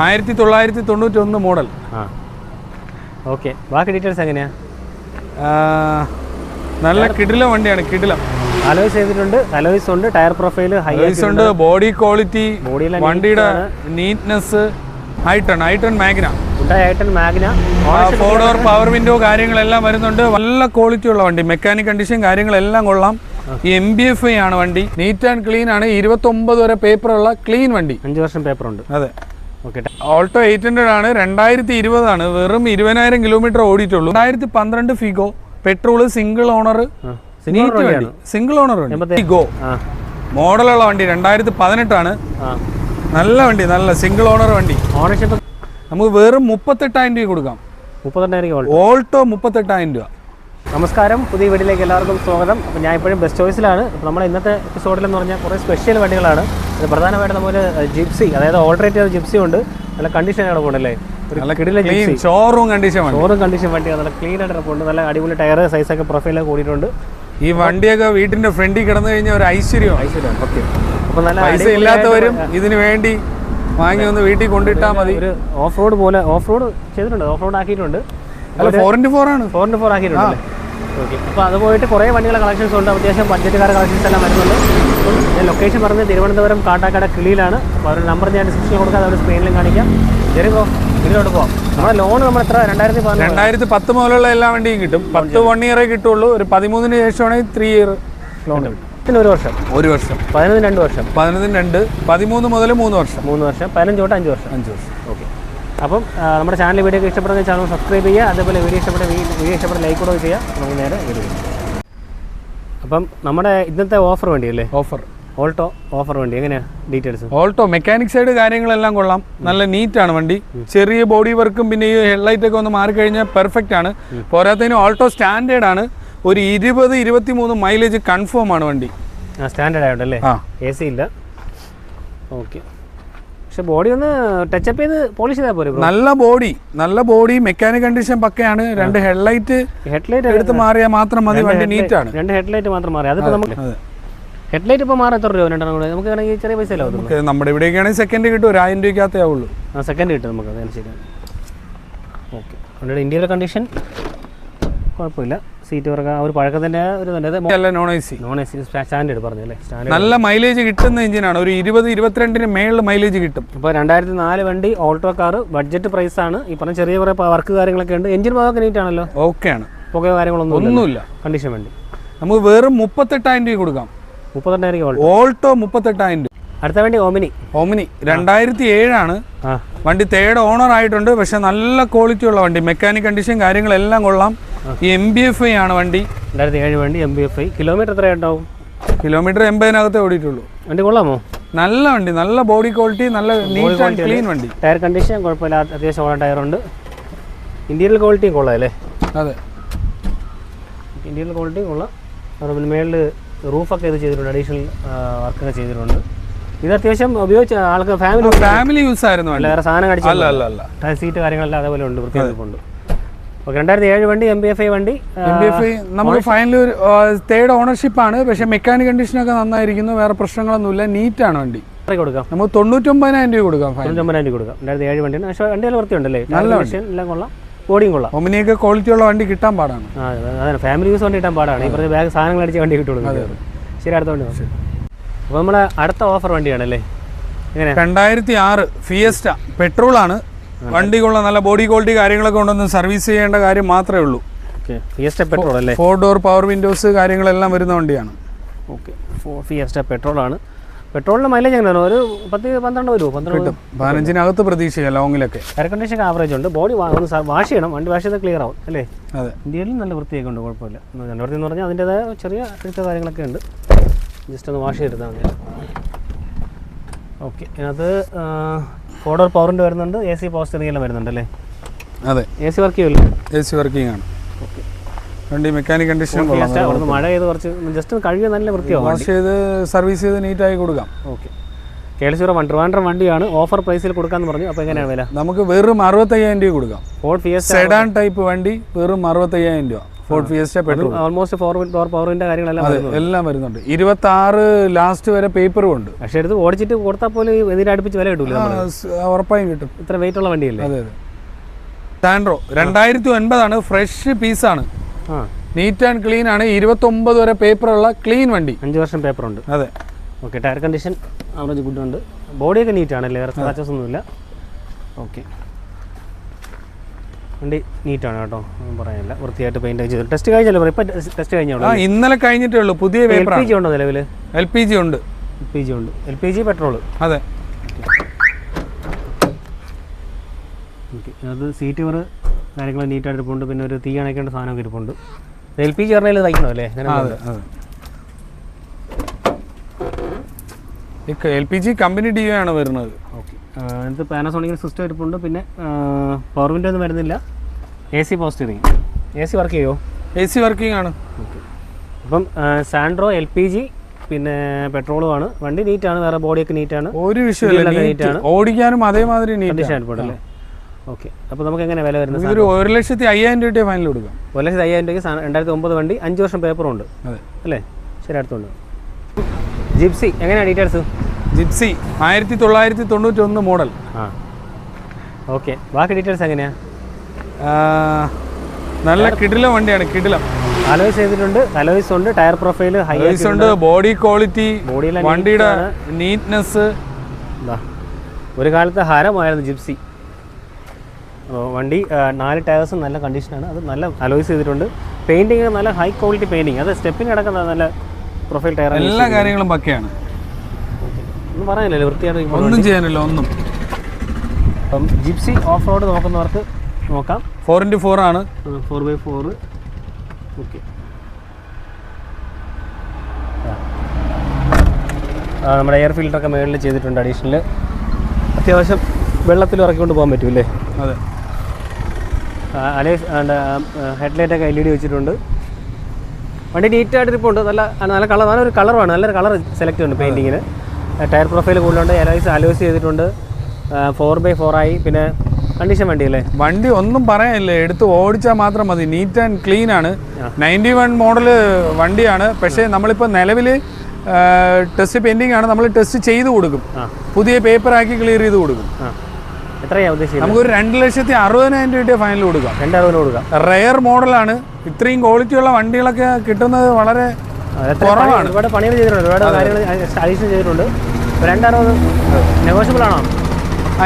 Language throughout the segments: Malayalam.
ആയിരത്തി തൊള്ളായിരത്തി തൊണ്ണൂറ്റി ഒന്ന് മോഡൽ. ആ. ഓക്കെ. ബാക്കി ഡീറ്റെയിൽസ് എങ്ങനെയാണ് നല്ല കിടിലം വണ്ടിയാണ് കിടിലം. അലോയ്സ് ചെയ്തിട്ടുണ്ട്. അലോയ്സ് ഉണ്ട്. ടയർ പ്രൊഫൈൽ ഹൈസ് ഉണ്ട്. ബോഡി ക്വാളിറ്റി വണ്ടിയുടെ neatness ഹൈട്ടൺ ഹൈട്ടൺ Magna four door power window കാര്യങ്ങളെല്ലാം വരുന്നുണ്ട്. നല്ല ക്വാളിറ്റി ഉള്ള വണ്ടി. മെക്കാനിക് കണ്ടീഷൻ കാര്യങ്ങളെല്ലാം കൊള്ളാം. ഈ എം ബി എഫ് ഐ ആണ് വണ്ടി. നീറ്റ് ആൻഡ് ക്ലീൻ ആണ്. ഇരുപത്തി ഒമ്പത് വരെ പേപ്പർ ഉള്ള ക്ലീൻ വണ്ടി. അഞ്ച് വർഷം പേപ്പർ ഉണ്ട്. അതെ. ഓക്കെ ഓൾട്ടോ എയ്റ്റ് ഹൺഡ്രഡ് ആണ് രണ്ടായിരത്തി ഇരുപതാണ് വെറും ഇരുപതിനായിരം കിലോമീറ്റർ ഓടിയിട്ടുള്ളൂ. രണ്ടായിരത്തി പന്ത്രണ്ട് Figo petrol single owner single owner Figo model മോഡലുള്ള വണ്ടി. രണ്ടായിരത്തി പതിനെട്ടാണ് നല്ല വണ്ടി നല്ല സിംഗിൾ ഓണർ വണ്ടി. ഓണർഷിപ്പ് നമുക്ക് വെറും മുപ്പത്തെട്ടായിരം രൂപ കൊടുക്കാം. മുപ്പത്തെട്ടായിരം ഓൾട്ടോ മുപ്പത്തെട്ടായിരം രൂപ. നമസ്കാരം. പുതിയ വീട്ടിലേക്ക് എല്ലാവർക്കും സ്വാഗതം. അപ്പോൾ ഞാൻ ഇപ്പോഴും ബെസ്റ്റ് ചോയ്സിലാണ് അപ്പോൾ നമ്മുടെ ഇന്നത്തെ എപ്പിസോഡിൽ എന്ന് പറഞ്ഞാൽ കുറേ സ്പെഷ്യൽ വണ്ടികളാണ്. അത് പ്രധാനമായിട്ട് നമ്മൾ ജിപ്സി അതായത് ഓൾട്രേറ്റ് ചെയ്ത ജിപ്സി ഉണ്ട്. നല്ല clean Gypsy showroom condition showroom condition വണ്ടിയാണ്. നല്ല ക്ലീൻ ആയിട്ട് പോകുന്നത് നല്ല അടിപൊളി ടയർ സൈസൊക്കെ പ്രൊഫൈലൊക്കെ കൂടിയിട്ടുണ്ട്. ഈ വണ്ടിയൊക്കെ വീട്ടിന്റെ ഫ്രണ്ടിൽ കിടന്നു കഴിഞ്ഞാൽ ഒരു ഐശ്വര്യം ഐശ്വര്യം ഓക്കെ. അപ്പോൾ നല്ല പൈസ ഇല്ലാത്തവരും ഇതിനു വേണ്ടി വാങ്ങി ഒന്ന് വീട്ടിൽ കൊണ്ടിട്ടാൽ മതി. ഒരു ഓഫ് റോഡ് പോലെ ഓഫ് റോഡ് ചെയ്തിട്ടുണ്ട്. ഓഫ് റോഡ് ആക്കിയിട്ടുണ്ട്. ഫോർ ഇന്റു ഫോർ ആണ്. ഫോർ ഇന്റു ഫോർ ആക്കിയിട്ടുണ്ട് ഓക്കെ അപ്പോൾ അത് പോയിട്ട് കുറേ വണ്ടികളെ കളക്ഷൻസ് ഉണ്ട്. അത്യാവശ്യം ബഡ്ജറ്റുകാരുടെ കളക്ഷൻസ് എല്ലാം വരുന്നുണ്ട്. ഞാൻ ലൊക്കേഷൻ പറഞ്ഞത് തിരുവനന്തപുരം കാട്ടാക്കട കിളിയിലാണ്. അപ്പോൾ അവരുടെ നമ്പർ ഞാൻ ഡിസ്ക്രിപ്ഷനിൽ കൊടുക്കാം. അവർ സ്ക്രീനിലും കാണിക്കാം. ചെറിയ ഇതിലോട്ട് പോവാം നമ്മുടെ ലോൺ നമ്മൾ എത്ര രണ്ടായിരത്തി രണ്ടായിരത്തി പത്ത് മുതലുള്ള എല്ലാ വണ്ടിയും കിട്ടും. പത്ത് വൺ ഇയറേ കിട്ടുള്ളൂ. ഒരു പതിമൂന്നിന് ശേഷമാണെങ്കിൽ ത്രീ ഇയർ ലോൺ കിട്ടും. പിന്നെ ഒരു വർഷം. ഒരു വർഷം. പതിനൊന്ന് രണ്ട് വർഷം. പതിനൊന്ന് രണ്ട് പതിമൂന്ന് മുതൽ മൂന്ന് വർഷം. മൂന്ന് വർഷം. പതിനഞ്ച് തൊട്ട് അഞ്ച് വർഷം. അഞ്ച് വർഷം. അപ്പം നമ്മുടെ ചാനൽ വീഡിയോ ഇഷ്ടപ്പെടുന്ന ചാനൽ സബ്സ്ക്രൈബ് ചെയ്യുക അതേപോലെ വീഡിയോ ഇഷ്ടപ്പെട്ട വീഡിയോ ഇഷ്ടപ്പെട്ട ലൈക്ക് കൂടെ ചെയ്യുക. നമുക്ക് നേരെ വീഡിയോ അപ്പം നമ്മുടെ ഇന്നത്തെ ഓഫർ വണ്ടി അല്ലേ ഓഫർ ഓൾട്ടോ ഓഫർ വണ്ടി. എങ്ങനെയാണ് ഡീറ്റെയിൽസ് ഓൾട്ടോ മെക്കാനിക് സൈഡ് കാര്യങ്ങളെല്ലാം കൊള്ളാം. നല്ല നീറ്റാണ് ആണ് വണ്ടി. ചെറിയ ബോഡി വർക്കും പിന്നെ ഈ ഹെഡ്ലൈറ്റ് ഒക്കെ ഒന്ന് മാറിക്കഴിഞ്ഞാൽ പെർഫെക്റ്റ് ആണ്. പോരാത്തതിന് ഓൾട്ടോ സ്റ്റാൻഡേർഡ് ആണ്. ഒരു ഇരുപത് ഇരുപത്തി മൂന്ന് മൈലേജ് കൺഫേം ആണ് വണ്ടി. സ്റ്റാൻഡേർഡ് ആയതുകൊണ്ടല്ലേ ആ. എ സി ഇല്ല. ഓക്കെ പക്ഷെ ബോഡി ഒന്ന് ടച്ചപ്പ് ചെയ്ത് പോളിഷ് ചെയ്താൽ പോരെ നല്ല ബോഡി നല്ല ബോഡി മെക്കാനിക് കണ്ടീഷൻ പക്കയാണ്. രണ്ട് ഹെഡ്ലൈറ്റ് ഹെഡ്ലൈറ്റ് എടുത്ത് മാറിയാൽ മാത്രം മതി വണ്ടി നീറ്റ് ആണ്. രണ്ട് ഹെഡ്ലൈറ്റ് മാത്രം മാറി. അതിപ്പോ നമുക്ക് ഹെഡ്ലൈറ്റ് ഇപ്പോൾ മാറി എത്ര രൂപ രണ്ടെണ്ണം കൂടെ? നമുക്ക് വേണമെങ്കിൽ ചെറിയ പൈസ അല്ലേ നമുക്ക് നമ്മുടെ ഇവിടെയൊക്കെയാണെങ്കിൽ സെക്കൻഡ് കിട്ടും ഒരു ആയിരം രൂപയ്ക്കകത്തേ ആവുള്ളൂ. ആ സെക്കൻഡ് കിട്ടും നമുക്ക്. അതനുസരിച്ച് ഓക്കെ. വണ്ടിയുടെ ഇന്ത്യയിലെ കണ്ടീഷൻ കുഴപ്പമില്ല. സീറ്റ് വർക്ക് ആ ഒരു പഴക്കത്തിന്റെ ഒരു അല്ല non A C non A C standard പറഞ്ഞു അല്ലേ? സ്റ്റാൻഡേർഡ് നല്ല മൈലേജ് കിട്ടുന്ന എഞ്ചിനാണ് ഒരു ഇരുപത് ഇരുപത്തിരണ്ടിന് മേളിൽ മൈലേജ് കിട്ടും. ഇപ്പോൾ രണ്ടായിരത്തി നാല് വണ്ടി ഓൾട്ടോ കാർ ബഡ്ജറ്റ് പ്രൈസ് ആണ്. ഈ പറഞ്ഞ ചെറിയ കുറേ വർക്ക് കാര്യങ്ങളൊക്കെ ഉണ്ട്. എഞ്ചിൻ ഭാഗമൊക്കെ നീറ്റ് ആണല്ലോ? ഓക്കെയാണ് പുകയോ കാര്യങ്ങളൊന്നും ഒന്നുമില്ല. കണ്ടീഷൻ വണ്ടി. നമുക്ക് വെറും മുപ്പത്തെട്ടായിരം രൂപ കൊടുക്കാം. മുപ്പത്തെട്ടായിരം ഓൾട്ടോ ഓൾട്ടോ മുപ്പത്തെട്ടായിരം രൂപ അടുത്ത വണ്ടി ഓമിനി. ഓമിനി രണ്ടായിരത്തി ഏഴാണ് വണ്ടി തേർഡ് ഓണർ ആയിട്ടുണ്ട്. പക്ഷെ നല്ല ക്വാളിറ്റി ഉള്ള വണ്ടി. മെക്കാനിക് കണ്ടീഷൻ കാര്യങ്ങളെല്ലാം കൊള്ളാം. ഈ എം ബി എഫ് ഐ ആണ് വണ്ടി. രണ്ടായിരത്തി ഏഴ് വണ്ടി M B F I kilometre എത്ര ഉണ്ടാവും? കിലോമീറ്റർ എൺപതിനകത്ത് ഓടിയിട്ടുള്ളൂ. വണ്ടി കൊള്ളാമോ? നല്ല വണ്ടി. നല്ല ബോഡി ക്വാളിറ്റി നല്ല നീറ്റ് ആൻഡ് ക്ലീൻ വണ്ടി. ടയർ കണ്ടീഷൻ കുഴപ്പമില്ല. അത്യാവശ്യം ടയർ ഉണ്ട്. ഇന്റീരിയൽ ക്വാളിറ്റിയും കൊള്ളാം അല്ലേ? അതെ. ഇന്റീരിയൽ ക്വാളിറ്റിയും കൊള്ളാം. പിന്നെ മേളിൽ റൂഫൊക്കെ ഇത് ചെയ്തിട്ടുണ്ട്. അഡീഷണൽ വർക്കൊക്കെ ചെയ്തിട്ടുണ്ട്. ഇത് അത്യാവശ്യം ഉപയോഗിച്ച ആൾക്ക് ഫാമിലി ഫാമിലി യൂസ് ആയിരുന്നു വേറെ സാധനം അല്ല കടിച്ചു അല്ല അല്ല. ടയർ സീറ്റ് കാര്യങ്ങളെല്ലാം അതേപോലെ ഉണ്ട് വൃത്തിയായിട്ടുണ്ട് ഓക്കെ രണ്ടായിരത്തി ഏഴ് വണ്ടി എം ബി എഫ് ഐ വണ്ടി എം ബി എഫ് ഐ നമുക്ക് ഫൈനലി ഒരു തേർഡ് ഓണർഷിപ്പ് ആണ്. പക്ഷെ മെക്കാനിക് കണ്ടീഷനൊക്കെ നന്നായിരിക്കുന്നു വേറെ പ്രശ്നങ്ങളൊന്നുമില്ല. നീറ്റ് ആണ് വണ്ടി. കൊടുക്കാം? നമുക്ക് തൊണ്ണൂറ്റൊമ്പതിനായിരം രൂപ കൊടുക്കാം തൊണ്ണൂറ്റൊമ്പതിനായിരം രൂപ കൊടുക്കാം. രണ്ടായിരത്തി ഏഴ് വണ്ടിയാണ്. പക്ഷേ വണ്ടിയെല്ലാം വൃത്തിയുണ്ടല്ലേ? കണ്ടീഷൻ എല്ലാം കൊള്ളാം. ബോഡിയും കൊള്ളാം. ഒമിനിയൊക്കെ ക്വാളിറ്റി ഉള്ള വണ്ടി കിട്ടാൻ പാടാണ്. അതെ, ഫാമിലി യൂസ് വണ്ടി കിട്ടാൻ പാടാണ്. ഈ പറഞ്ഞ ബാഗ് സാധനങ്ങൾ അടിച്ച് വണ്ടി കിട്ടുള്ളൂ. ശരി അടുത്ത വണ്ടി അപ്പോൾ നമ്മുടെ അടുത്ത ഓഫർ വണ്ടിയാണല്ലേ? എങ്ങനെ? രണ്ടായിരത്തി ആറ് ഫിയസ്റ്റ പെട്രോൾ ആണ് വണ്ടിക്കുള്ള നല്ല ബോഡി ക്വാളിറ്റി കാര്യങ്ങളൊക്കെ ഉണ്ടെന്ന് സർവീസ് ചെയ്യേണ്ട കാര്യം മാത്രമേ ഉള്ളൂ. ഓക്കെ. ഫിയസ്റ്റ പെട്രോൾ അല്ലേ? ഫോർ ഡോർ പവർ വിൻഡോസ് കാര്യങ്ങളെല്ലാം വരുന്ന വണ്ടിയാണ്. ഓക്കെ. ഫിയസ്റ്റ പെട്രോൾ ആണ് പെട്രോളിന്റെ മൈലേജ് എങ്ങനെയാണ്? ഒരു പത്ത് പന്ത്രണ്ട് വരുമോ പന്ത്രണ്ട് പതിനഞ്ചിനകത്ത് പ്രതീക്ഷിക്കാം ലോങ്ങിലൊക്കെ എയർ കണ്ടീഷൻ ആവറേജ് ഉണ്ട്. ബോഡി ഒന്ന് വാഷ് ചെയ്യണം. വണ്ടി വാഷ് ചെയ്താൽ ക്ലിയർ ആവും അല്ലേ? അതെ. ഇന്ത്യയിലും നല്ല വൃത്തിയൊക്കെ ഉണ്ട് കുഴപ്പമില്ല. നല്ല വൃത്തി എന്ന് പറഞ്ഞാൽ അതിന്റെതായ ചെറിയ കാര്യങ്ങളൊക്കെ ഉണ്ട്. ജസ്റ്റ് ഒന്ന് വാഷ് ചെയ്തെടുത്താൽ മതി ഓക്കെ അതിനകത്ത് ഫോർഡർ പവറിന്റെ വരുന്നുണ്ട് എ സി പവർ വരുന്നുണ്ട് അല്ലേ? അതെ. എ സി വർക്ക് ചെയ്യുമല്ലോ എ സി വർക്കിംഗ് ആണ്. വണ്ടി മെക്കാനിക് കണ്ടീഷൻ മഴ ചെയ്ത് കുറച്ച് ജസ്റ്റ് കഴുകിയ നല്ല വൃത്തിയാവും വാഷ് ചെയ്ത് സർവീസ് ചെയ്ത് നീറ്റായി കൊടുക്കാം. Okay. KL zero one Trivandrum വണ്ടിയാണ് ഓഫർ പ്രൈസിൽ കൊടുക്കാന്ന് പറഞ്ഞു അപ്പോൾ എങ്ങനെയാണ് വില? നമുക്ക് വെറും അറുപത്തയ്യായിരം രൂപ കൊടുക്കാം. സെഡാൻ ടൈപ്പ് വണ്ടി വെറും അറുപത്തയ്യായിരം രൂപ. Ford Fiesta petrol almost four power പവറിന്റെ കാര്യങ്ങളെല്ലാം എല്ലാം വരുന്നുണ്ട്. ഇരുപത്തി ആറ് ലാസ്റ്റ് വരെ പേപ്പറും ഉണ്ട്. പക്ഷേ എടുത്ത് ഓടിച്ചിട്ട് കൊടുത്താൽ പോലും എതിരടുപ്പിച്ച് വില കിട്ടില്ല ഉറപ്പായും കിട്ടും. ഇത്ര വെയിറ്റ് ഉള്ള വണ്ടിയല്ലേ? അതെ അതെ. സാൻഡ്രോ രണ്ടായിരത്തി ഒൻപതാണ് ഫ്രഷ് പീസാണ് നീറ്റ് ആൻഡ് ക്ലീൻ ആണ്. ഇരുപത്തൊമ്പത് വരെ പേപ്പറുള്ള ക്ലീൻ വണ്ടി. അഞ്ച് വർഷം പേപ്പർ ഉണ്ട്. അതെ. Okay tyre condition average good ഉണ്ട്. ബോഡിയൊക്കെ നീറ്റ് ആണല്ലേ വേറെ സ്ക്രാച്ചസ് ഒന്നുമില്ല. ഓക്കെ വണ്ടി നീറ്റാണ് കേട്ടോ. ഒന്നും പറയാനില്ല. വൃത്തിയായിട്ട് പെയിന്റ് ചെയ്തു ടെസ്റ്റ് കഴിഞ്ഞല്ലോ ഇപ്പം ടെസ്റ്റ് കഴിഞ്ഞോളൂ. ഇന്നലെ കഴിഞ്ഞിട്ടേ ഉള്ളൂ. പുതിയ എൽ പി ജി ഉണ്ടോ നിലവിൽ എൽ പി ജി ഉണ്ട്. എൽ പി ജി ഉണ്ട്. എൽ പി ജി പെട്രോൾ അതെ. ഓക്കെ അത് സീറ്റ് വേറെ കാര്യങ്ങൾ നീറ്റായിട്ട് ഇരിപ്പുണ്ട്. പിന്നെ ഒരു തീ അണയ്ക്കേണ്ട സാധനമൊക്കെ ഇരിപ്പുണ്ട്. എൽ പി ജി പറഞ്ഞാൽ തയ്ക്കണോ അല്ലേ? L P G company D ആണ് വരുന്നത്. ഓക്കെ അതിനകത്ത് പാനസോണിക്കിന് സിസ്റ്റം ഇരിപ്പുണ്ട്. പിന്നെ പവർ വിൻഡോ ഒന്നും വരുന്നില്ല. A C power steering A C work ചെയ്യുമോ എ സി വർക്കിംഗ് ആണ്. ഓക്കെ അപ്പം സാൻഡ്രോ എൽ പി ജി പിന്നെ പെട്രോളും ആണ്. വണ്ടി നീറ്റ് ആണ് വേറെ ബോഡിയൊക്കെ നീറ്റ് ആണ്. ഒരു വിഷയമില്ല. ഓടിക്കാനും അതേമാതിരി നീറ്റ് ഓക്കെ അപ്പോൾ നമുക്ക് എങ്ങനെ വില വരുന്നത് ഒരു ഒരു ലക്ഷത്തി അയ്യായിരം രൂപ ഫൈനൽ കൊടുക്കാം. ഒരു ലക്ഷത്തി അയ്യായിരം രൂപയ്ക്ക് രണ്ടായിരത്തി ഒമ്പത് വണ്ടി അഞ്ച് വർഷം പേപ്പറും ഉണ്ട്. അതെ. അല്ലേ? ശരി അടുത്തുണ്ട്. ജിപ്സി എങ്ങനെയാണ് ഡീറ്റെയിൽസ് ജിപ്സി ആയിരത്തി തൊള്ളായിരത്തി തൊണ്ണൂറ്റി ഒന്ന് മോഡൽ ആ. ഓക്കെ ബാക്കി ഡീറ്റെയിൽസ് എങ്ങനെയാണ് നല്ല കിടിലം വണ്ടിയാണ് കിടിലം. അലോയ്സ് ചെയ്തിട്ടുണ്ട് അലോയ്സ് ഉണ്ട് ടയർ പ്രൊഫൈൽ ഹൈ Service ഉണ്ട് ബോഡി ക്വാളിറ്റി വണ്ടിയുടെ നീറ്റ്നെസ് ഒരു കാലത്ത് ഹരമായിരുന്നു ജിപ്സി. വണ്ടി നാല് ടയർസും നല്ല കണ്ടീഷനാണ് അത് നല്ല അലോയ്സ് ചെയ്തിട്ടുണ്ട്. പെയിന്റിങ് നല്ല ഹൈ ക്വാളിറ്റി പെയിന്റിങ് അത് സ്റ്റെപ്പിന് കിടക്കുന്ന നല്ല പ്രൊഫൈൽ ടയർ എല്ലാ കാര്യങ്ങളും പക്കയാണ്. ഒന്നും പറയാനില്ലല്ലോ വൃത്തിയായിട്ട് ഒന്നും ചെയ്യാനില്ല ഒന്നും. അപ്പം ജിപ്സി ഓഫ് റോഡ് നോക്കുന്നവർക്ക് നോക്കാം. ഫോർ ഇന്റു ഫോർ ആണ്. ഫോർ ബൈ ഫോർ ഓക്കെ നമ്മുടെ എയർ ഫിൽറ്ററൊക്കെ മേളിൽ ചെയ്തിട്ടുണ്ട് അഡീഷണൽ അത്യാവശ്യം വെള്ളത്തിൽ ഇറക്കിക്കൊണ്ട് പോകാൻ പറ്റുമല്ലേ അതെ. അലേ ഹെഡ്ലൈറ്റൊക്കെ എൽ ഇ ഡി വെച്ചിട്ടുണ്ട്. വണ്ടി നീറ്റായിട്ട് ഇപ്പോൾ ഉണ്ട് നല്ല നല്ല കളർ നല്ലൊരു കളറാണ് നല്ലൊരു കളർ സെലക്ട് ചെയ്യുന്നുണ്ട് പെയിന്റിങ്ങിന് ടയർ പ്രൊഫൈൽ കൂടുതലുണ്ട്. അലോയ്സ് അലോയ്സ് ചെയ്തിട്ടുണ്ട്. ഫോർ ബൈ ഫോർ ആയി. പിന്നെ കണ്ടീഷൻ വണ്ടി അല്ലേ വണ്ടി ഒന്നും പറയാനില്ല? എടുത്ത് ഓടിച്ചാൽ മാത്രം മതി. നീറ്റ് ആൻഡ് ക്ലീൻ ആണ്. നയന്റി വൺ മോഡൽ വണ്ടിയാണ്. പക്ഷേ നമ്മളിപ്പോൾ നിലവിൽ ടെസ്റ്റ് പെൻഡിങ് ആണ്. നമ്മൾ ടെസ്റ്റ് ചെയ്ത് കൊടുക്കും. പുതിയ പേപ്പർ ആക്കി ക്ലിയർ ചെയ്ത് കൊടുക്കും. ഉദ്ദേശിക്കുന്നത്? നമുക്കൊരു രണ്ട് ലക്ഷത്തി അറുപതിനായിരം രൂപ ഫൈനൽ കൊടുക്കാം. റയർ കൊടുക്കാം. റെയർ മോഡലാണ് ഇത്രയും ക്വാളിറ്റിയുള്ള വണ്ടികളൊക്കെ കിട്ടുന്നത് വളരെ കുറവാണ്. പണി- ഒരുപാട് പണികൾ ചെയ്തിട്ടുണ്ട്. ഒരുപാട് കാര്യങ്ങൾ അഡീഷൻ ചെയ്തിട്ടുണ്ട്. രണ്ടറുപത് നെഗോഷ്യബിൾ ആണോ?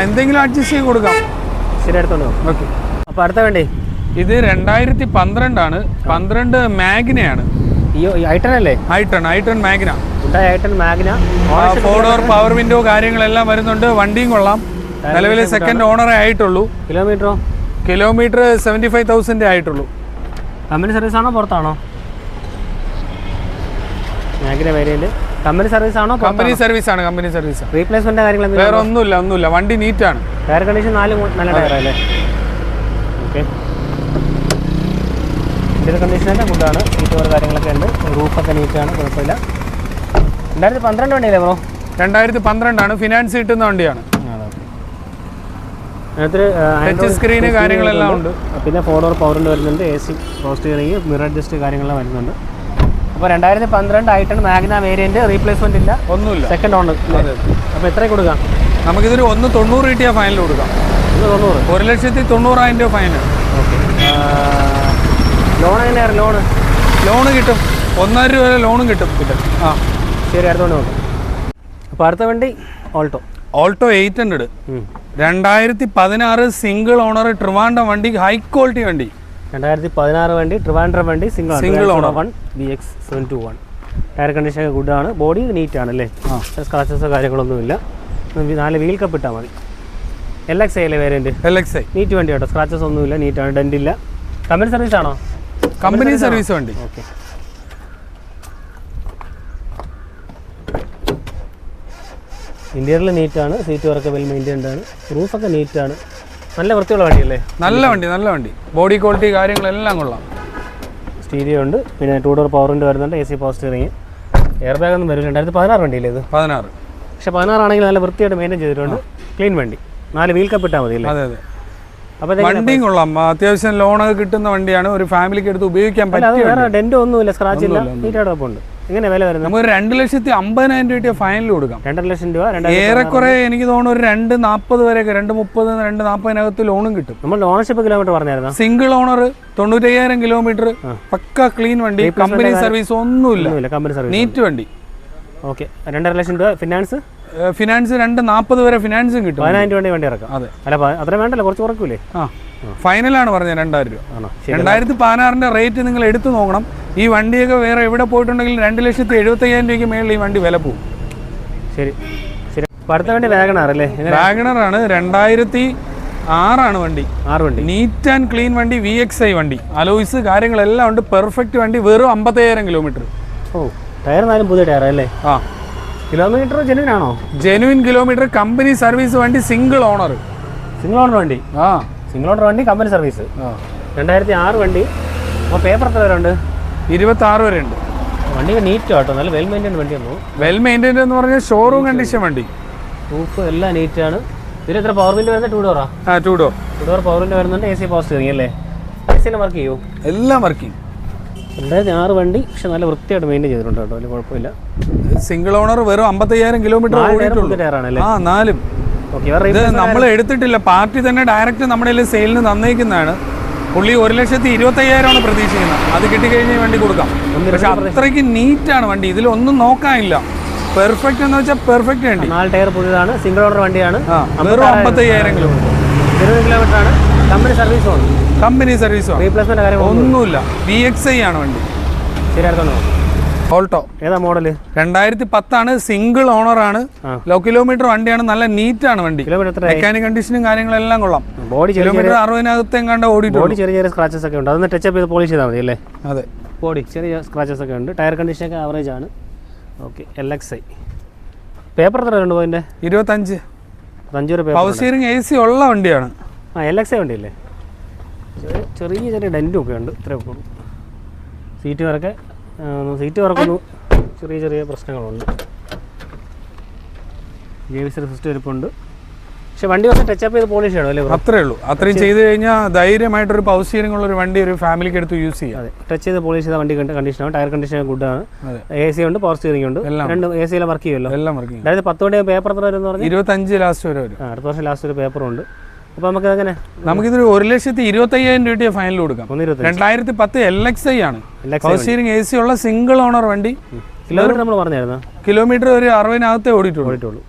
എന്തെങ്കിലും അഡ്ജസ്റ്റ് ചെയ്ത് കൊടുക്കാം. ശരി എടുത്തോണ്ട് ഓക്കെ. അപ്പോൾ അടുത്ത വേണ്ടേ? ഇത് രണ്ടായിരത്തി പന്ത്രണ്ടാണ് പന്ത്രണ്ട് മാഗ്നയാണ്. ഐട്ടൺ അല്ലേ? I ten i ten Magna. I ten Magna. Four door power window കാര്യങ്ങളെല്ലാം വരുന്നുണ്ട്. വണ്ടിയും കൊള്ളാം. നിലവിൽ സെക്കൻഡ് ഓണറേ ആയിട്ടുള്ളൂ. കിലോമീറ്ററോ? കിലോമീറ്റർ സെവന്റി ഫൈവ് തൗസൻഡ് ആയിട്ടുള്ളൂ. കമ്പനി സർവീസ് ആണോ പുറത്താണോ? മാഗ്ന വേരിയന്റ് കമ്പനി സർവീസ് ആണോ കമ്പനി സർവീസ് ആണ് കമ്പനി സർവീസ് ആണ്. റീപ്ലേസ്മെന്റ് കാര്യങ്ങൾ വേറെ ഒന്നുമില്ല ഒന്നുമില്ല. വണ്ടി നീറ്റാണ് ടയർ കണ്ടീഷൻ നാല് നല്ല ടയർ അല്ലേ ഓക്കെ ഇന്ത്യൻ കണ്ടീഷനൊക്കെ ഗുഡാണ് സീറ്റ് കാര്യങ്ങളൊക്കെ ഉണ്ട്. റൂഫൊക്കെ നീറ്റാണ് കുഴപ്പമില്ല. രണ്ടായിരത്തി പന്ത്രണ്ട് വണ്ടിയല്ലേ ബ്രോ രണ്ടായിരത്തി പന്ത്രണ്ടാണ് ഫിനാൻസ് കിട്ടുന്ന വണ്ടിയാണ്. ടച്ച് സ്ക്രീന് കാര്യങ്ങളെല്ലാം ഉണ്ട്. പിന്നെ ഫോർ ഡോർ പവറിന്റെ വരുന്നുണ്ട്. A C steering mirror adjust കാര്യങ്ങളെല്ലാം വരുന്നുണ്ട്. അപ്പോൾ രണ്ടായിരത്തി പന്ത്രണ്ട് ആയിട്ടാണ് മാഗ്ന വേരിയന്റ് റീപ്ലേസ്മെന്റ് ഇല്ല. ഒന്നുമില്ല. സെക്കൻഡ് ഓണർ അപ്പോൾ എത്ര കൊടുക്കാം? നമുക്കിതൊരു ഒന്ന് തൊണ്ണൂറ് കിട്ടിയ ഫൈനൽ കൊടുക്കാം. ഒന്ന് തൊണ്ണൂറ്. ഒരു ലക്ഷത്തി തൊണ്ണൂറായിരം രൂപ ഫൈനൽ ഓക്കെ. ലോൺ എങ്ങനെയാണ് ലോൺ ലോണ് കിട്ടും. ഒന്നര രൂപ വരെ ലോണും കിട്ടും. കിട്ടും. ആ. ശരി അടുത്തോണ്ട് നോക്കാം. അപ്പോൾ അടുത്ത വണ്ടി ഓൾട്ടോ ഓൾട്ടോ എയ്റ്റ് ഹൺഡ്രഡ് രണ്ടായിരത്തി പതിനാറ് സിംഗിൾ ഓണർ ട്രിവാൻഡം വണ്ടി ഹൈ ക്വാളിറ്റി വണ്ടി. രണ്ടായിരത്തി പതിനാറ് വണ്ടി ട്രിവാൻഡ്രം വണ്ടി single single owner one B X seven two one tyre condition ഒക്കെ ഗുഡാണ് ബോഡി നീറ്റ് ആണ് അല്ലേ? സ്ക്രാച്ചസോ കാര്യങ്ങളൊന്നുമില്ല നാല് വീൽ കപ്പ് ഇട്ടാൽ മതി. എൽ എക്സ് ഐ അല്ലേ variant L X I neat വണ്ടി കേട്ടോ. സ്ക്രാച്ചസ് ഒന്നുമില്ല നീറ്റാണ് ഡെന്റ് ഇല്ല. കമ്പനി സർവീസ് ആണോ? കമ്പനി സർവീസ് വണ്ടി. ഓക്കെ ഇന്റീരിയർ നീറ്റാണ് സീറ്റ് വർക്ക് വെൽ മെയിന്റൈൻഡ് ആണ്. റൂഫൊക്കെ നീറ്റാണ് നല്ല വൃത്തിയുള്ള വണ്ടിയല്ലേ? നല്ല വണ്ടി നല്ല വണ്ടി. ബോഡി ക്വാളിറ്റി കാര്യങ്ങളെല്ലാം കൊള്ളാം. സ്റ്റീരിയോ ഉണ്ട് പിന്നെ ടൂ ഡോർ പവറിന്റെ വരുന്നുണ്ട് A C power steering air bag ഒന്നും വരില്ല രണ്ടായിരത്തി പതിനാറ് വണ്ടിയില്ലേ ഇത്? പതിനാറ്. പക്ഷേ പതിനാറാണെങ്കിൽ നല്ല വൃത്തിയായിട്ട് മെയിന്റെയിൻ ചെയ്തിട്ടുണ്ട്. ക്ലീൻ വണ്ടി. നാല് വീൽ കപ്പ് ഇട്ടാൽ മതിയല്ലേ? അതെ അതെ. വണ്ടിയും കൊള്ളാം. അത്യാവശ്യം ലോണൊക്കെ കിട്ടുന്ന വണ്ടിയാണ്. ഒരു ഫാമിലിക്ക് എടുത്ത് ഉപയോഗിക്കാൻ പറ്റില്ല പറ്റിയ ഡെന്റും ഒന്നുമില്ല സ്ക്രാച്ച് ഇല്ല. നീറ്റായിട്ട് കുഴപ്പമുണ്ട് എങ്ങനെ വില വരുന്നത് നമുക്ക് രണ്ട് ലക്ഷത്തി അമ്പതിനായിരം രൂപ ഫൈനൽ കൊടുക്കാം. രണ്ടര ലക്ഷം രൂപ ഏറെക്കുറെ എനിക്ക് തോന്നുന്നു ഒരു രണ്ട് നാൽപ്പത് വരെയൊക്കെ രണ്ട് മുപ്പത് രണ്ട് നാൽപ്പതിനകത്ത് ലോണും കിട്ടും. നമ്മൾ ഓണർഷിപ്പ് കിലോമീറ്റർ പറഞ്ഞായിരുന്നു? സിംഗിൾ ഓണർ തൊണ്ണൂറ്റയ്യായിരം കിലോമീറ്റർ പക്ക ക്ലീൻ വണ്ടി കമ്പനി സർവീസ് ഒന്നുമില്ല. കമ്പനി സർവീസ് നീറ്റ് വണ്ടി. ഓക്കെ രണ്ടര ലക്ഷം രൂപ ഫിനാൻസ് ഫിനാൻസ് രണ്ട് നാൽപ്പത് വരെ ഫിനാൻസും കിട്ടും. പതിനായിരം രൂപ വണ്ടി ഇറക്കാം. അതെ. അല്ല അത്ര വേണ്ടല്ലോ കുറച്ച് കുറക്കൂലേ ആ. ഫൈനലാണ് പറഞ്ഞത് രണ്ടായിരം രൂപ. രണ്ടായിരത്തി പതിനാറിന്റെ റേറ്റ് നിങ്ങൾ എടുത്തു നോക്കണം. ഈ വണ്ടിയൊക്കെ വേറെ എവിടെ പോയിട്ടുണ്ടെങ്കിൽ രണ്ട് ലക്ഷത്തി എഴുപത്തയ്യായിരം രൂപയ്ക്ക് മേളിൽ ഈ വണ്ടി വില പോകും. ശരി. ശരി. അടുത്ത വണ്ടി വാഗണാർ അല്ലേ? വാഗണർ ആണ് രണ്ടായിരത്തി ആറാണ് വണ്ടി. ആറ് വണ്ടി. നീറ്റ് ആൻഡ് ക്ലീൻ വണ്ടി വി എക്സ് ഐ വണ്ടി. അലോയ്സ് കാര്യങ്ങളെല്ലാം ഉണ്ട്. പെർഫെക്റ്റ് വണ്ടി വെറും അമ്പത്തയ്യായിരം കിലോമീറ്റർ. ഓ ടയർ നാലും പുതിയ ടയർ അല്ലേ? ആ. കിലോമീറ്റർ ജെനുവിൻ ആണോ? ജെനുവിൻ കിലോമീറ്റർ കമ്പനി സർവീസ് വണ്ടി സിംഗിൾ ഓണർ സിംഗിൾ ഓണർ വണ്ടി? ആ. സിംഗിൾ ഓണർ വണ്ടി കമ്പനി സർവീസ് രണ്ടായിരത്തി ആറ് വണ്ടി. അപ്പോൾ പേപ്പർ എത്ര വരെ ഉണ്ട് ഇരുപത്തി ആറ് വരെ ഉണ്ട്. വണ്ടി നീറ്റ് കേട്ടോ നല്ല വെൽ മെയിന്റൈൻ വണ്ടിയാണ് വെൽ മെയിന്റൈൻഡ് എന്ന് പറഞ്ഞാൽ ഷോറൂം കണ്ടീഷൻ വണ്ടി. പ്രൂഫ് എല്ലാം നീറ്റാണ് ഇതിൽ എത്ര പവർ വിൻഡ് വരുന്നത്? ടു ഡോറാ ആ? Two door two door power window വരുന്നുണ്ട്. എ സി പവർ സ്റ്റിയറിംഗ് അല്ലേ? എ സിനെ വർക്ക് ചെയ്യൂ? എല്ലാം വർക്ക് ചെയ്യും. രണ്ടായിരത്തി ആറ് വണ്ടി. പക്ഷെ നല്ല വൃത്തിയായിട്ട് മെയിന്റെയിൻ ചെയ്തിട്ടുണ്ട് കേട്ടോ. വലിയ കുഴപ്പമില്ല. സിംഗിൾ ഓണർ വെറും അമ്പത്തയ്യായിരം കിലോമീറ്റർ ആണല്ലേ ഓടിയിട്ടുള്ളൂ. ടയറാണല്ലേ ആ നാലും. ഇത് നമ്മൾ എടുത്തിട്ടില്ല. പാർട്ടി തന്നെ ഡയറക്റ്റ് നമ്മുടെ സെയിലിന് തന്നേക്കുന്നതാണ്. പുള്ളി ഒരു ലക്ഷത്തി ഇരുപത്തി അയ്യായിരമാണ് പ്രതീക്ഷിക്കുന്നത്. അത് കിട്ടിക്കഴിഞ്ഞാൽ വണ്ടി കൊടുക്കാം. പക്ഷെ അത്രയ്ക്ക് നീറ്റാണ് വണ്ടി. ഇതിലൊന്നും നോക്കാനില്ല. പെർഫെക്റ്റ് എന്ന് വെച്ചാൽ പെർഫെക്റ്റ് വണ്ടി. നാല് ടയർ പുതിയതാണ്. സിംഗിൾ ഓണർ വണ്ടിയാണ്. വെറും അമ്പത്തയ്യായിരം കിലോമീറ്റർ. ഇരുപത് കിലോമീറ്റർ ആണ്. കമ്പനി സർവീസും കമ്പനി സർവീസ് ഒന്നുമില്ല. വി എക്സ് ഐ ആണ് വണ്ടി. ശരി അടുത്തോണ്ട് നോക്കാം. ഓൾട്ടോ ഏതാ മോഡൽ രണ്ടായിരത്തി പത്താണ് സിംഗിൾ ഓണർ ആണ് ലോ കിലോമീറ്റർ വണ്ടിയാണ്. നല്ല നീറ്റ് ആണ് വണ്ടി. കിലോമീറ്റർ മെക്കാനിക് കണ്ടീഷനും കാര്യങ്ങളെല്ലാം കൊള്ളാം. ബോഡി കിലോമീറ്റർ അറുപതിനകത്തേം കണ്ട ഓടിയിട്ടുണ്ട്. ബോഡി ചെറിയ ചെറിയ സ്ക്രാച്ചസ് ഒക്കെ ഉണ്ട്. അതൊന്ന് ടച്ച് അപ്പ് ചെയ്ത് പോളിഷ് ചെയ്താൽ മതി അല്ലേ? അതെ. ബോഡി ചെറിയ സ്ക്രാച്ചസ് ഒക്കെ ഉണ്ട്. ടയർ കണ്ടീഷൻ ഒക്കെ ആവറേജ് ആണ്. Okay L X I paper എത്ര ഉണ്ട് അതിന്റെ ഇരുപത്തഞ്ച്. അഞ്ച് paper power steering A C ഉള്ള വണ്ടിയാണ്. ആ എൽ എക്സ് ഐ വണ്ടിയല്ലേ? ചെറിയ ചെറിയ ചെറിയ ഡെന്റും ഒക്കെ ഉണ്ട്. ഇത്രയൊക്കെ സീറ്റ് വരക്കെ സീറ്റ് വറക്കുന്നു ചെറിയ ചെറിയ പ്രശ്നങ്ങളുണ്ട്. ജെ വി സിസ്റ്റം ഇരിപ്പുണ്ട്. പക്ഷെ വണ്ടി വന്ന് ടച്ചപ്പ് ചെയ്ത് പോളിഷ് ചെയ്യണം അല്ലേ അത്രേ ഉള്ളൂ. അത്രയും ചെയ്ത് കഴിഞ്ഞാൽ ധൈര്യമായിട്ടൊരു പവർ സ്റ്റിയറിംഗ് ഉള്ള ഒരു വണ്ടി ഒരു ഫാമിലിക്ക് എടുത്ത് യൂസ് ചെയ്യാം. അതെ. ടച്ച് ചെയ്ത് പോളിഷ് ചെയ്ത വണ്ടി കണ്ടീഷനാണ് ടയർ കണ്ടീഷൻ ഗുഡാണ് അതെ. എ സി ഉണ്ട് പവർ സ്റ്റിയറിംഗ് ഉണ്ട്. രണ്ട് എ സിയിലെ വർക്ക് ചെയ്യുമല്ലോ. എല്ലാം വർക്ക് വർക്കിംഗ് അതായത് പത്ത് മണി പേപ്പർ എത്ര വരും എന്ന് പറഞ്ഞാൽ ഇരുപത്തഞ്ച് ലാസ്റ്റ് വരെ വരും. അടുത്ത വർഷം ലാസ്റ്റ് ഒരു പേപ്പറുണ്ട് അപ്പോൾ നമുക്ക് അങ്ങനെ നമുക്കിതൊരു ഒരു ലക്ഷത്തി ഇരുപത്തയ്യായിരം രൂപയെ ഫൈനൽ കൊടുക്കാം. രണ്ടായിരത്തി പത്ത് എൽ എക്സ് ഐ ആണ്. പവർ സ്റ്റിയറിംഗ് എ സി ഉള്ള സിംഗിൾ ഓണർ വണ്ടി. കിലോമീറ്റർ നമ്മൾ പറഞ്ഞായിരുന്നു? കിലോമീറ്റർ ഒരു അറുപതിനകത്തേ ഓടിയിട്ടുള്ളൂ.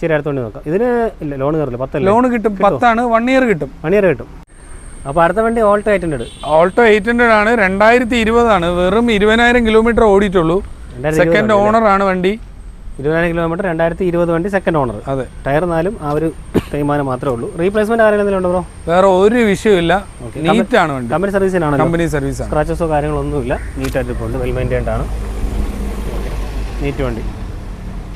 ശരി വണ്ടി നോക്കാം. ഇതിന് ഇല്ല ലോൺ കയറില്ല പത്തല്ല ലോൺ കിട്ടും. പത്താണ്. വൺ ഇയർ കിട്ടും. മണിയർ കിട്ടും. അപ്പോൾ അടുത്ത വണ്ടി Alto eight Alto eight hundred ആണ്. രണ്ടായിരത്തി ഇരുപതാണ് വെറും ഇരുപതിനായിരം കിലോമീറ്റർ ഓടിയിട്ടുള്ളൂ. സെക്കൻഡ് ഓണർ ആണ് വണ്ടി. ഇരുപതിനായിരം കിലോമീറ്റർ രണ്ടായിരത്തി ഇരുപത് വണ്ടി സെക്കൻഡ് ഓണർ അതെ. ടയർ നാലും ആ ഒരു തേയ്മാനം മാത്രമേ ഉള്ളൂ. റീപ്ലേസ്മെന്റ് ആരെങ്കിലും ഉണ്ടോ ബ്രോ വേറെ ഒരു വിഷയമില്ല നീറ്റ് ആണ് വണ്ടി. കമ്പനി സർവീസിനാണ് കമ്പനി സർവീസ് സ്ക്രാച്ചസോ കാര്യങ്ങളൊന്നുമില്ല നീറ്റായിട്ട് ആയിട്ട് ഉണ്ട് വെൽ മെയിന്റൈൻഡ് ആണ്. നീറ്റ് വണ്ടി.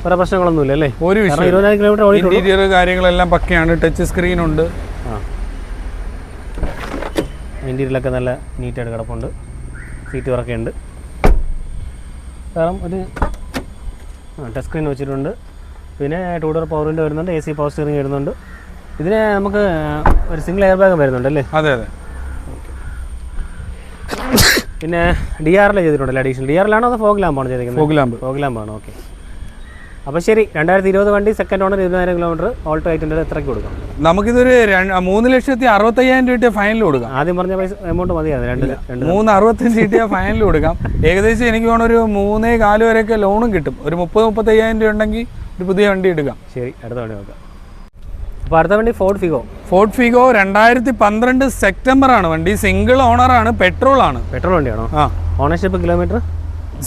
വേറെ പ്രശ്നങ്ങളൊന്നുമില്ല അല്ലേ? ഒരു വിഷയം ഇരുപതിനായിരം കിലോമീറ്റർ ഇന്റീരിയർ കാര്യങ്ങളെല്ലാം പക്കയാണ്. ടച്ച് സ്ക്രീൻ ഉണ്ട്. ആ. ഇന്റീരിയലൊക്കെ നല്ല നീറ്റായിട്ട് കിടപ്പുണ്ട്. സീറ്റ് വർക്കെ ഉണ്ട്. കാരണം ഒരു ടച്ച് സ്ക്രീൻ വെച്ചിട്ടുണ്ട്. പിന്നെ ടൂ ഡോർ പവർ വിൻഡോ വരുന്നുണ്ട് എ സി പവർ സ്റ്റിയറിംഗ് വരുന്നുണ്ട്. ഇതിന് നമുക്ക് ഒരു സിംഗിൾ എയർ ബാഗ് വരുന്നുണ്ട് അല്ലേ? അതെ അതെ. പിന്നെ ഡി ആറിൽ ചെയ്തിട്ടുണ്ടല്ലോ അഡീഷണൽ ഡി ആറിലാണോ അതോ ഫോഗ് ലാമ്പാണോ ചെയ്തിരിക്കുന്നത്? ഫോഗ് ലാമ്പ് ഫോഗ് ലാമ്പാണ് ഓക്കെ അപ്പോൾ ശരി രണ്ടായിരത്തി ഇരുപത് വണ്ടി സെക്കൻഡ് ഓണർ ഇരുപതിനായിരം കിലോമീറ്റർ ഓൾട്ടോ ഹൺഡ്രഡ് എത്രയ്ക്ക് കൊടുക്കാം? നമുക്കിതൊരു മൂന്ന് ലക്ഷത്തി അറുപത്തയ്യായിരം രൂപ ഫൈനൽ കൊടുക്കാം. ആദ്യം പറഞ്ഞ പൈസ എമൗണ്ട് മതിയാണ് രണ്ട് രണ്ട് മൂന്ന് അറുപത്തഞ്ച് രൂപ ഫൈനൽ കൊടുക്കാം. ഏകദേശം എനിക്ക് വേണം ഒരു മൂന്നേ കാൽ വരെയൊക്കെ ലോണും കിട്ടും. ഒരു മുപ്പത് മുപ്പത്തയ്യായിരം രൂപ ഉണ്ടെങ്കിൽ ഒരു പുതിയ വണ്ടി എടുക്കാം. ശരി അടുത്ത വണ്ടി നോക്കാം. അപ്പോൾ അടുത്ത വണ്ടി ഫോർഡ് ഫിഗോ ഫോർഡ് ഫിഗോ രണ്ടായിരത്തി പന്ത്രണ്ട് സെപ്റ്റംബർ ആണ്. വണ്ടി സിംഗിൾ ഓണർ ആണ് പെട്രോൾ ആണ്. പെട്രോൾ വണ്ടിയാണോ? ആ. ഓണർഷിപ്പ് കിലോമീറ്റർ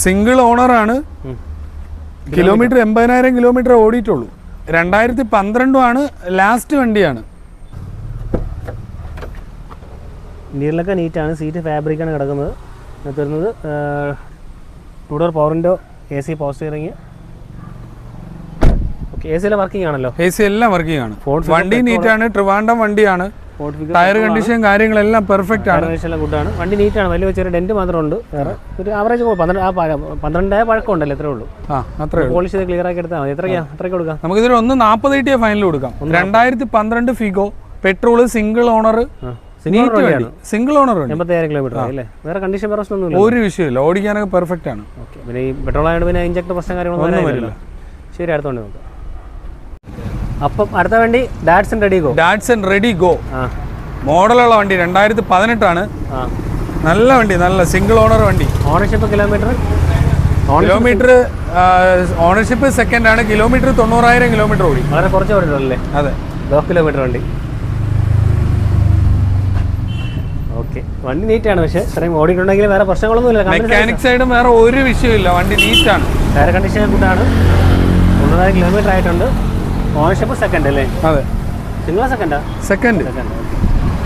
സിംഗിൾ ഓണർ ആണ്. കിലോമീറ്റർ എൺപതിനായിരം കിലോമീറ്റർ ഓടിയിട്ടുള്ളൂ. രണ്ടായിരത്തി പന്ത്രണ്ടും ആണ് ലാസ്റ്റ് വണ്ടിയാണ്. ഇന്ത്യയിലൊക്കെ നീറ്റാണ് സീറ്റ് ഫാബ്രിക്കാണ് കിടക്കുന്നത്. വരുന്നത് two door power window A C post സിയിലെ വർക്കിംഗ് ആണല്ലോ? എ സി എല്ലാം വർക്കിംഗ് ആണ്. വണ്ടി നീറ്റ് നീറ്റാണ് ട്രിവാൻഡം വണ്ടിയാണ്. ടയർ കണ്ടീഷൻ കാര്യങ്ങളെല്ലാം പെർഫെക്റ്റ് ആണ്. ഗുഡ് ആണ്. വണ്ടി നീറ്റാണ് വലിയ ചെറിയ ഡെന്റ് മാത്രമുണ്ട്. വേറെ ഒരു ആവറേജ് പന്ത്രണ്ട് ആ ഉണ്ടല്ലോ പന്ത്രണ്ടായ എത്രേ ഉള്ളൂ. പോളിഷ് ചെയ്ത് ക്ലിയർ ആക്കി എടുത്താൽ മതി. എത്രയ്ക്കാ? എത്രയ്ക്ക് കൊടുക്കാം? നമുക്കിതൊരു ഒന്ന് നാൽപ്പത് കിട്ടിയ ഫൈനൽ കൊടുക്കാം രണ്ടായിരത്തി പന്ത്രണ്ട് Figo petrol single owner single neat owner വേറെ കണ്ടീഷൻ പ്രശ്നമൊന്നുമില്ല. ഒരു വിഷയമില്ല. ഓടിക്കാനൊക്കെ പെർഫെക്റ്റ് ആണ്. പിന്നെ ഈ പെട്രോൾ ആയതുകൊണ്ട് പിന്നെ ഇഞ്ചക്ടർ പ്രശ്നം കാര്യങ്ങളൊന്നും വരില്ല. ശരി അടുത്തോണ്ട് നോക്കാം. അപ്പം അടുത്ത വണ്ടി Datsun redi go Datsun redi go മോഡലുള്ള വണ്ടി രണ്ടായിരത്തി പതിനെട്ടാണ് നല്ല വണ്ടി നല്ല സിംഗിൾ ഓണർ വണ്ടി. Ownership kilometre kilometre ownership second ആണ്. കിലോമീറ്റർ തൊണ്ണൂറായിരം കിലോമീറ്റർ ഓടി. വളരെ കുറച്ച് ഓടിയിട്ടുള്ളല്ലേ അതെ. ദോ കിലോമീറ്റർ വണ്ടി. ഓക്കെ വണ്ടി നീറ്റാണ് പക്ഷേ. ഇത്രയും ഓടിയിട്ടുണ്ടെങ്കിൽ വേറെ പ്രശ്നങ്ങളൊന്നുമില്ല മെക്കാനിക് സൈഡും വേറെ ഒരു വിഷയമില്ല വണ്ടി നീറ്റാണ് ടയർ കണ്ടീഷൻ കൂട്ടാണ് തൊണ്ണൂറായിരം കിലോമീറ്റർ ആയിട്ടുണ്ട്. സെക്കൻഡ് അല്ലേ? അതെ. സിംഗിളാ സെക്കൻഡാ സെക്കൻഡ് സെക്കൻഡ്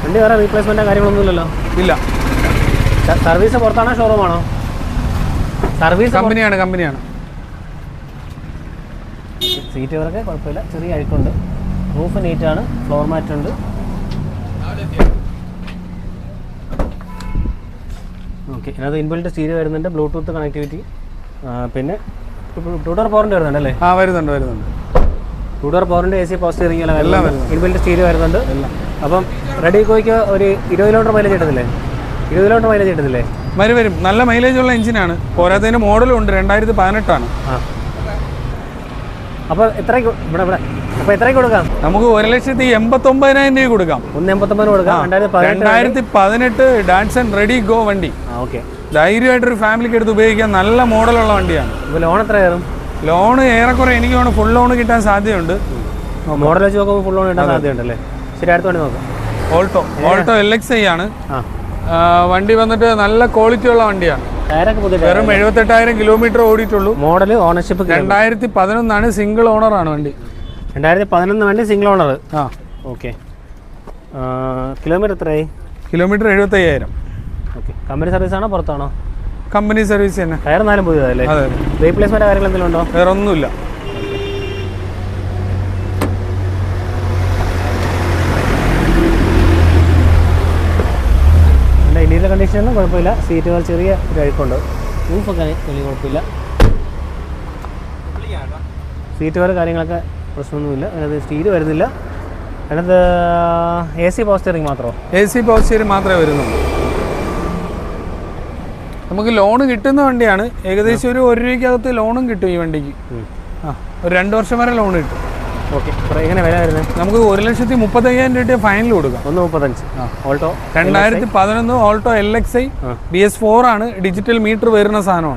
വണ്ടി വേറെ റീപ്ലേസ്മെന്റോ കാര്യങ്ങളൊന്നുമില്ലല്ലോ? ഇല്ല. സർവീസ് പുറത്താണോ സർവീസ് കമ്പനിയാണ് കമ്പനിയാണ്. സീറ്റ് ഇവരൊക്കെ കുഴപ്പമില്ല. ചെറിയ അഴുക്കുണ്ട്. റൂഫ് നീറ്റാണ് ഫ്ലോർ മാറ്റ് ഉണ്ട്. ഓക്കെ അതിനകത്ത് ഇൻബിൽറ്റ് സ്റ്റീരിയോ വരുന്നുണ്ട്. ബ്ലൂടൂത്ത് കണക്ടിവിറ്റി പിന്നെ ടൂഡർ പോറിന്റെ വരുന്നുണ്ട് അല്ലേ? ആ വരുന്നുണ്ട് വരുന്നുണ്ട്. ടൂഡർ പോറിന്റെ എ സി പോസ്റ്റ് ഇൻബിൽഡ് എല്ലാം വരുന്നുണ്ട്. ഇൻബിൽറ്റ് സ്റ്റീരിയോ വരുന്നുണ്ട്. അപ്പം റെഡി കോയ്ക്ക് ഒരു ഇരുപത് കിലോമീറ്റർ മൈലേജ് കിട്ടുന്നില്ലേ ഇരുപത് കിലോമീറ്റർ മൈലേജ് കിട്ടുന്നില്ലേ വരും വരും. നല്ല മൈലേജ് ഉള്ള എഞ്ചിനാണ് പോരാത്തതിന് മോഡലും ഉണ്ട്. രണ്ടായിരത്തി പതിനെട്ടാണ് അപ്പോൾ എത്ര ഇവിടെ ഇവിടെ. അപ്പോൾ എത്രയ്ക്ക് കൊടുക്കാം? നമുക്ക് ഒരു ലക്ഷത്തി എൺപത്തി ഒമ്പതിനായിരം രൂപ കൊടുക്കാം. ഒന്ന് എൺപത്തൊമ്പതിന് കൊടുക്കാം. രണ്ടായിരത്തി പതിനെട്ട് ഡാൻസ് ആൻഡ് റെഡി ഗോ വണ്ടി. ഓക്കെ. ധൈര്യമായിട്ടൊരു ഫാമിലിക്ക് എടുത്ത് ഉപയോഗിക്കാൻ നല്ല മോഡലുള്ള വണ്ടിയാണ്. ലോൺ എത്ര കയറും? ലോൺ ഏറെക്കുറെ എനിക്ക് വേണം ഫുൾ ലോൺ കിട്ടാൻ സാധ്യതയുണ്ട്. മോഡൽ വെച്ച് നോക്കുമ്പോൾ ഫുൾ ലോൺ കിട്ടാൻ സാധ്യതയുണ്ടല്ലേ? ശരി അടുത്ത വണ്ടി നോക്കാം. Alto Alto L X I ആണ് വണ്ടി വന്നിട്ട് നല്ല ക്വാളിറ്റി ഉള്ള വണ്ടിയാണ്. വെറും എഴുപത്തെട്ടായിരം കിലോമീറ്റർ ഓടിയിട്ടുള്ളൂ. മോഡൽ ഓണർഷിപ്പ് രണ്ടായിരത്തി പതിനൊന്നാണ് സിംഗിൾ ഓണർ ആണ് വണ്ടി. രണ്ടായിരത്തി പതിനൊന്ന് വണ്ടി സിംഗിൾ ഓണർ ആ. ഓക്കെ കിലോമീറ്റർ എത്രയായി? കിലോമീറ്റർ എഴുപത്തയ്യായിരം. ഓക്കെ കമ്പനി സർവീസ് ആണോ പുറത്താണോ? കമ്പനി സർവീസ് തന്നെ. ടയർ നാലും പുതിയതല്ലേ അതെ. റീപ്ലേസ്മെന്റ് കാര്യങ്ങൾ എന്തെങ്കിലും ഉണ്ടോ? വേറെ ഒന്നുമില്ല ഇന്ത്യയിലെ കണ്ടീഷനൊന്നും കുഴപ്പമില്ല. സീറ്റുകൾ ചെറിയ ഒരു അഴുക്കുണ്ട്. റൂഫൊക്കെ വലിയ കുഴപ്പമില്ല. സീറ്റുകൾ കാര്യങ്ങളൊക്കെ പ്രശ്നമൊന്നുമില്ല. അതിനകത്ത് സ്റ്റീൽ വരുന്നില്ല. അതിനകത്ത് എ സി പവർ സ്റ്റിയറിംഗ് മാത്രമോ എ സി പവർ മാത്രമേ വരുന്നുള്ളൂ. നമുക്ക് ലോൺ കിട്ടുന്ന വണ്ടിയാണ്. ഏകദേശം ഒരു ഒരു രൂപയ്ക്കകത്ത് ലോണും കിട്ടും ഈ വണ്ടിക്ക്. ആ ഒരു രണ്ട് വർഷം വരെ ലോൺ കിട്ടും. ഓക്കെ. എങ്ങനെ വില വരുന്നത് നമുക്ക് ഒരു ലക്ഷത്തി മുപ്പത്തയ്യായിരം രൂപ ഫൈനൽ കൊടുക്കാം. ഒന്ന് മുപ്പത്തഞ്ച്. ഓൾട്ടോ? രണ്ടായിരത്തി പതിനൊന്ന് Alto L X I B S four ആണ്. ഡിജിറ്റൽ മീറ്റർ വരുന്ന സാധനമാണ്.